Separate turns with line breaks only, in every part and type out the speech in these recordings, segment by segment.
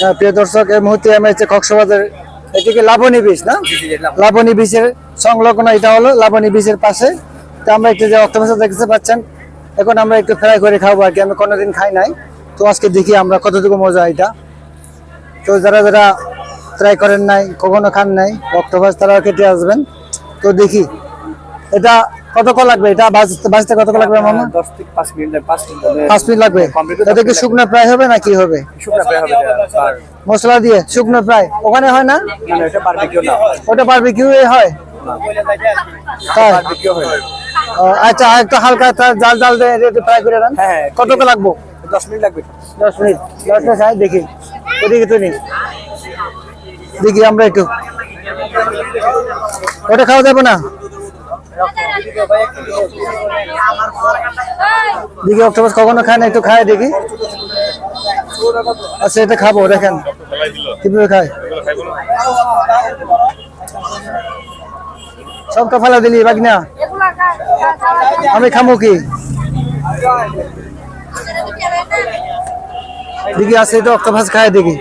হ্যাঁ, প্রিয় দর্শক এই মুহূর্তে আমি হচ্ছে কক্সবাজার এটিকে লাবণী বিচ না? লাবণী। বিচের সংলগ্ন এটা হলো লাবণী বিচের পাশে। তো আমরা একটু যে অক্টোপাস দেখতে পাচ্ছেন এখন আমরা একটু ফ্রাই করে খাব আর কি আমি কোনোদিন খাই নাই। তো আজকে দেখি আমরা কতটুকু মজা এটা। তো যারা যারা ট্রাই করেন নাই কখনো খান নাই অক্টোপাস তারা কেটে আসবেন। তো দেখি এটা কতক্ষণ লাগবে? এটা বাজতে কতক্ষণ লাগবে মামা?
দশ থেকে পাঁচ মিনিট পাঁচ মিনিট হলে
মিনিট লাগবে? এটা কি শুকনো প্রায় হবে না কি হবে?
শুকনো প্রায় হবে এটা।
মশলা দিয়ে? শুকনো প্রায়। ওখানে হয় না?
না, এটা বারবিকিউ না।
ওটা বারবিকিউ হয়?
বারবিকিউ হয়।
আচ্ছা একটু হালকা জাল জাল দিয়ে একটু ফ্রাই করে দেন।
হ্যাঁ, হ্যাঁ।
কতক্ষণ লাগবো?
দশ মিনিট লাগবে।
দশ মিনিট। দশ মিনিট হয় দেখি। ওদিকে তো নেই দেখি আমরা একটু। ওটা খাওয়া যাবে না? দেখি অক্টোপাস কখনো খায় না, একটু খায় দেখি আচ্ছা এটা খাব, দেখেন। কীভাবে খায়? সবটা ফেলা দিলি বাকি না আমি খামো কি? দেখি আছে, এটা অক্টোপাস খায় দেখি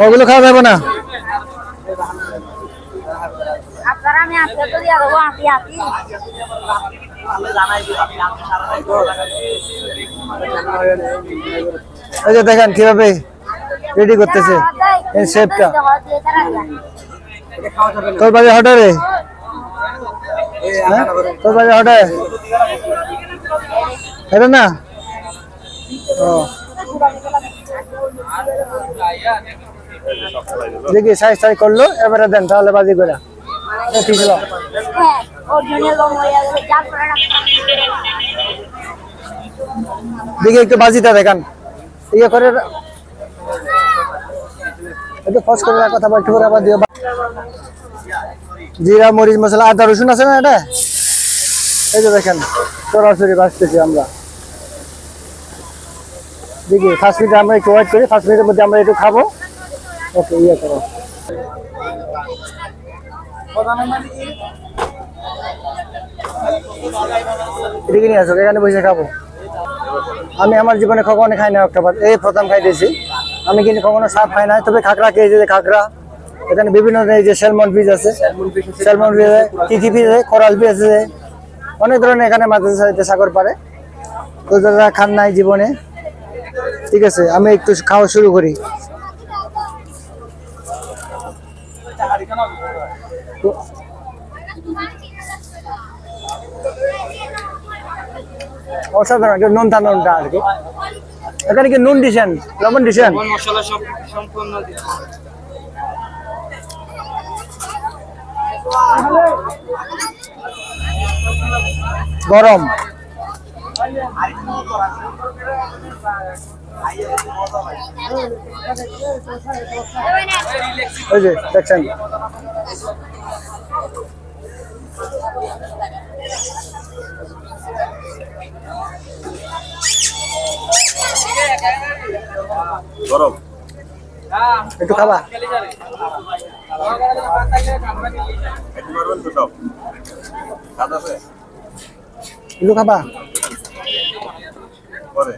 ওগুলো খাওয়া যাবে না? এই যে দেখেন কীভাবে রেডি করতেছে এই শেপটা তোর বাড়ি হ্যাঁ? তোর বাড়ি হটে এটা না? ও। দেখি সাইজ সাইজ করল এবারে দেন তাহলে বাজি করে।
হ্যাঁ
দেখি একটু বাজিটা দেখান। ইয়ে করে একটু ফস করে রাখো তারপর একটু করে আবার দিও। জিরা মরিচ মশলা আদা রসুন আছে না এটা? এই যে দেখেন সরাসরি বাঁচতেছি আমরা। দেখি ফার্স্ট মিনিট আমরা একটু ওয়েট করি ফার্স্ট মিনিটের মধ্যে আমরা একটু খাব। ওকে ইয়ে করো। এদিকে নিয়ে আসো এখানে বসে খাব। আমি আমার জীবনে কখনো খাই না অক্টোপাস এই প্রথম খাইতেছি। আমি কিন্তু কখনো সাপ খাই না তবে খাকড়া খেয়েছি যে খাকড়া এখানে বিভিন্ন যে স্যালমন ফিজ আছে। স্যালমন ফিজ আছে। তিথি ফিজ আছে কোরাল ফিজ আছে অনেক ধরনের এখানে মাছ সাগর পারে তো যারা খান নাই জীবনে ঠিক আছে আমি একটু খাওয়া শুরু করি। তো- অসাধারণ একটু নুন নুনটা আর কি। এখানে কি নুন দিছেন? লবণ দিছেন?
মশলা সব সম্পূর্ণ
গরম। ওই যে দেখছেন?
গরম।
একটু খাবা।
একটু
খাবা।
পরে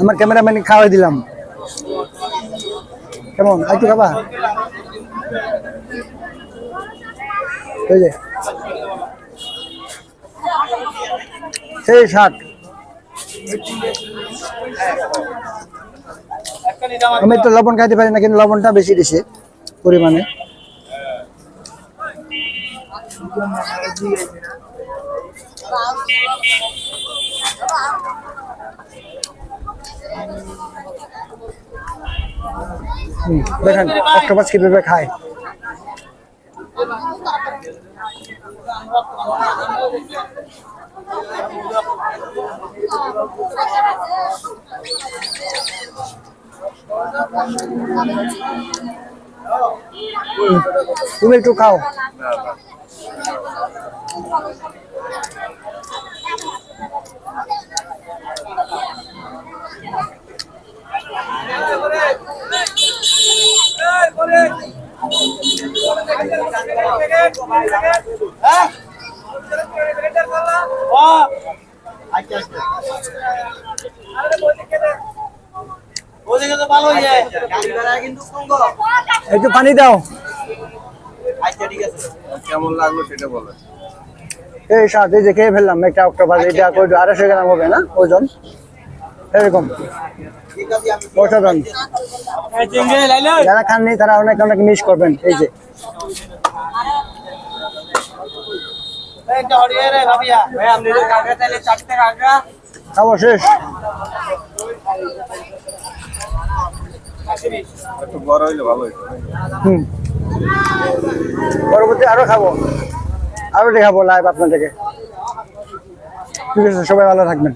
আমার ক্যামেরাম্যান খাওয়াই দিলাম। কেমন? একটু খাবা? সেই শাক। আমি তো লবণ খাইতে পারি না, কিন্তু লবণটা বেশি দিছে পরিমাণে। দেখেন অক্টোপাস কীভাবে খায়। তুমি একটু খাও। একটু পানি দাও।
কেমন লাগল সেটা বলো।
এই এই যে খেয়ে ফেললাম একটা অক্টোপাস এটা কই আড়াইশো গ্রাম হবে না ওজন? এরকম। অসাধারণ। যারা খাননি তারা অনেক অনেক মিস করবেন এই যে। শেষ।
একটু বড় হইলে ভালো
হুম। পরবর্তী আরও খাব। আরও দেখাবো লাইভ আপনাদেরকে। ঠিক আছে সবাই ভালো থাকবেন।